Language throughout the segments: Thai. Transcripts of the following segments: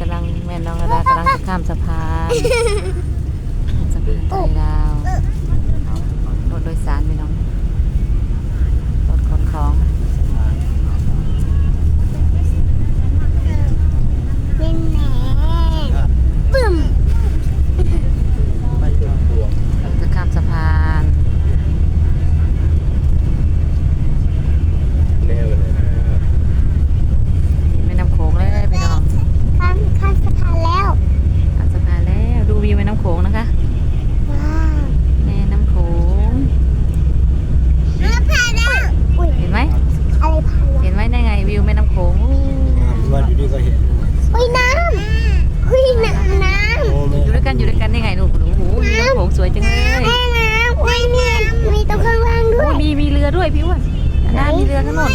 กำลังแม่น้องระดากำลังจะข้ามสะพานสะพานไทยลาวรถโดยสารพี่น้องรถขนของ แน่แน่ปึ้ม จะข้ามสะพาน แนวเลยนะ แม่น้ำโขงเลยพี่น้อง ข้ามข้ามสะพานแล้ว ข้ามสะพานแล้วดูวิวแม่น้ำโขงนะคะ ว้าว แม่น้ำโขง มาพาแล้วอุ้ย เห็นไหม อะไรพาแล้ว เห็นไหมได้ไงวิวแม่น้ำโขงอู้ ว่าอยู่นี่ก็เห็น อุ้ยน้ำอุ้ยน้ำน้ โอ้แม่ อยู่ด้วยกันอยู่ด้วยกันได้ไงลูกโอ้โหวิวน้ำโขงสวยจังเลยำแม่น้ำอุ้ยมีมีตรงข้างล่างด้ โอ้ วย มีมีเรือด้วยพี่อ้วน อันน้ามีเรือข้างโน้น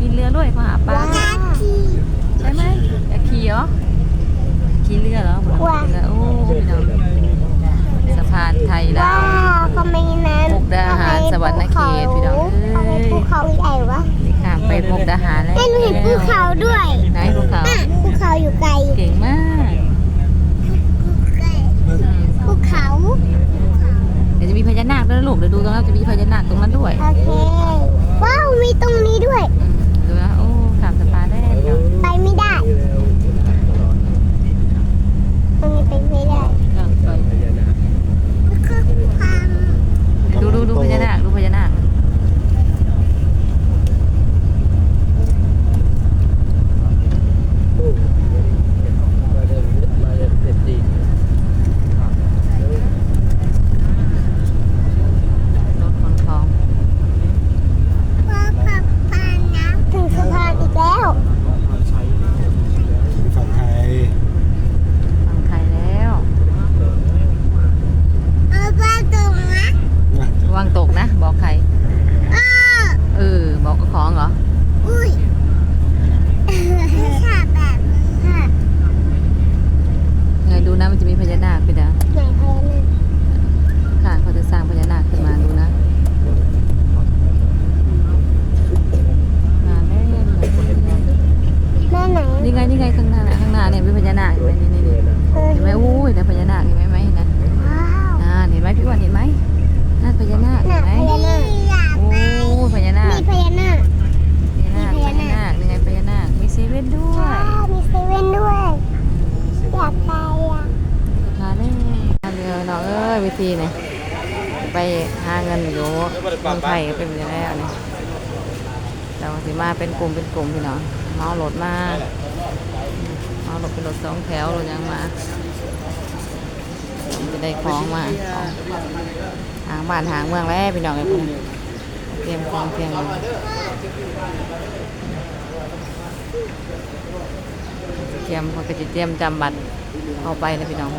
มีเรือด้วยมาหาปลาว้าวใช่ไหมอยากขี่เหรอขี่เรือเหรอเหมือนเรือโอ้พี่น้องสะพานไทยลาว้าววทำไมนั้นมุกดาหารสวรรค์เขตพี่น้องเอ้ยทำไมภูเขาใหญ่วะนี่ข้ามไปมุกดาหารแล้วแม่หนูเห็นภูเขาด้วยไหนภูเขาอะภูเขาอยู่ไกลเก่งมากภูเขาเดี๋ยวจะมีพญานาคด้วยนะลูกเดี๋ยวดูตรงนั้นจะมีพญานาคตรงนั้นด้วย โอเค ว้าว มีตรงนี้ด้วย อืมดูนะโอ้ข้ามสะพานได้พี่น้อง ไปไม่ได้ ตรงนี้ไปไม่ได้ ข้ามไปดูดูดูพญานาคดูพญานาค มาเดินมาเดินเป็นดี รถขนของ ถึงสะพานอีกแล้ว ฝั่งไทย ฟังไทยแล้ว เออปลาตรงนะ นะ ระวังตกนะ บอกใคร เออ เออบอกกับของเหรอ อุ้ยค่ะแบบนี้ค่ะ ไงดูนะมันจะมีพญานาคไปนะ ไหนพญานาค ค่ะเขาจะสร้างพญานาคขึ้นมาดูนะมาแม่น แม่ไหน นี่ไงนี่ไงข้างหน้าน่ะข้างหน้าเนี่ยเป็นพญานาคเห็นไหมนี่นี่นี่ เออ เห็นไหมอู้ยนะพญานาคเห็นไหมไหมเห็นนะ ว้าว อ่าเห็นไหมพี่อ้วันเห็นไหมนั่นพญานาค น่ะ เห็นไหม พญานาค โอ้ยพญานาค มีพญานาค พญานาคพญานาคนี่ไงพญานาคมีเซเว่นด้วย ว้าวมีเซเว่นด้วย อยากไปอะ มาเลยมาเรือน้องเอ้ย วิธีนี่ไปหาเงินอยู่เมืองไทยก็เป็นอย่างแล้วนี่เราสิมาเป็นกลุ่มเป็นกลุ่มพี่น้องเมารถมาเมารถเป็นรถสองแถวรถยังมาจะได้ของมาหางบ้านหางเมืองแล้วพี่น้องไอ้พวกนี้เตรียมของเตรียมเตรียมเขาก็จะเตรียมจำบัตรเข้าไปเลยพี่น้อง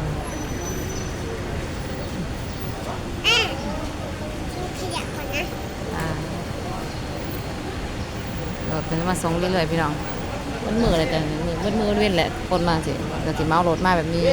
ขยับก่อนนะ อ่าเรถเป็นมาส่งเรื่อยๆพี่น้องมันมืออะไรแต่มือมันมือเว้นแหละ คนมาสิแต่สิเมารถมาแบบนี้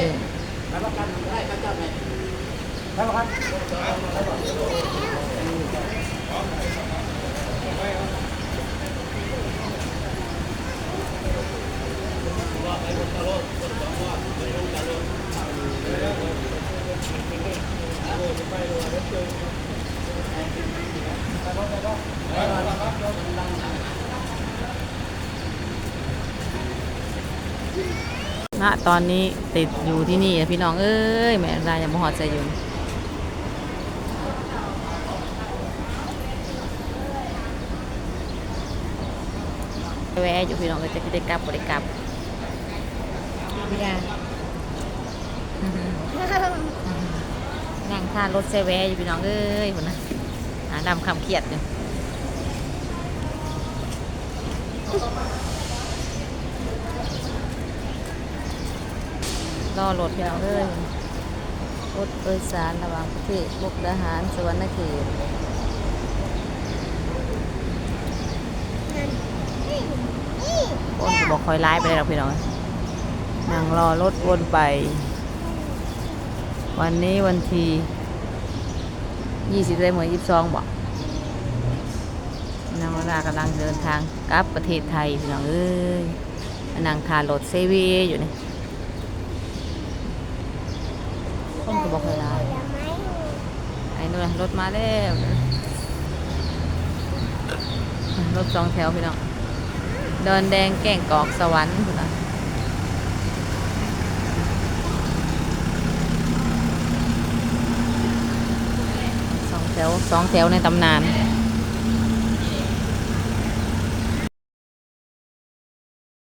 ณตอนนี้ติดอยู่ที่นี่อะพี่น้องเอ้ยแม่รายยังบ่หอดใจอยู่แวะอยู่พี่น้องเอ้ยจะได้กลับบ่ได้กลับพี่ดานั่งท่ารถเซแวะอยู่พี่น้องเอ้ยคนนะหาดำคำเครียดอยู่ รอรถพี่น้องเอ้ยรถโดยสารระหว่างประเทศมุกดาหารสวรรณเขตคนบอกคอยไล่ไปเลยหรอกพี่น้องนั่งรอรถวนไป วันนี้วันที่ยี่สิบเลยเหมือนยี่สิบสองบอกนางวรากำลังเดินทางกลับประเทศไทยพี่น้องเอ้ยมานั่งทานรถเซเวอยู่นี่ คนก็บอกเลยหลายไอ้นู่นรถมาแล้วรถสองแถวพี่น้องเดินแดงแก่งกอกสวรรค์พุ่นน่ะสองแถวสองแถวในตำนาน